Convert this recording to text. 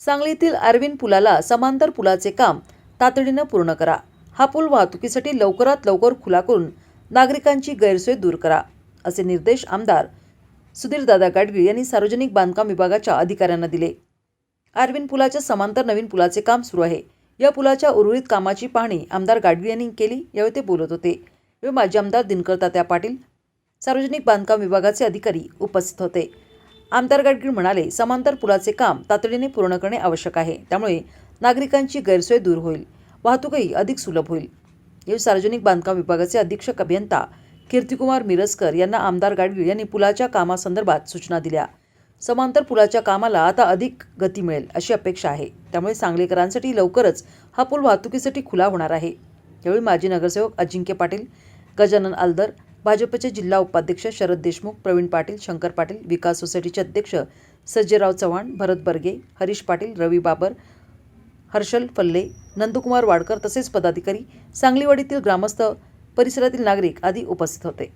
सांगलीतील अरविंद पुलाला समांतर पुलाचे काम तातडीनं पूर्ण करा. हा पूल वाहतुकीसाठी लवकरात लवकर खुला करून नागरिकांची गैरसोय दूर करा असे निर्देश आमदार सुधीरदादा गाडगीळ यांनी सार्वजनिक बांधकाम विभागाच्या अधिकाऱ्यांना दिले. अरविंद पुलाच्या समांतर नवीन पुलाचे काम सुरू आहे. या पुलाच्या उर्वरित कामाची पाहणी आमदार गाडगीळ यांनी केली यावेळी ते बोलत होते. यावेळी माजी आमदार दिनकर तात्या पाटील सार्वजनिक बांधकाम विभागाचे अधिकारी उपस्थित होते. आमदार गाडगीळ म्हणाले समांतर पुलाचे काम तातडीने पूर्ण करणे आवश्यक आहे. त्यामुळे नागरिकांची गैरसोय दूर होईल. वाहतूकही अधिक सुलभ होईल. यावेळी सार्वजनिक बांधकाम विभागाचे अधीक्षक अभियंता कीर्तिकुमार मिरजकर यांना आमदार गाडगीळ यांनी पुलाच्या कामासंदर्भात सूचना दिल्या. समांतर पुलाच्या कामाला आता अधिक गती मिळेल अशी अपेक्षा आहे. त्यामुळे सांगलीकरांसाठी लवकरच हा पूल वाहतुकीसाठी खुला होणार आहे. यावेळी माजी नगरसेवक अजिंक्य पाटील गजानन आलदर भाजपचे जिल्हा उपाध्यक्ष शरद देशमुख प्रवीण पाटील शंकर पाटील विकास सोसायटीचे अध्यक्ष सज्जराव चव्हाण भरत बर्गे हरीश पाटील रवी बाबर हर्षल फल्ले नंदकुमार वाडकर तसेच पदाधिकारी सांगलीवाडीतील ग्रामस्थ परिसरातील नागरिक आदी उपस्थित होते.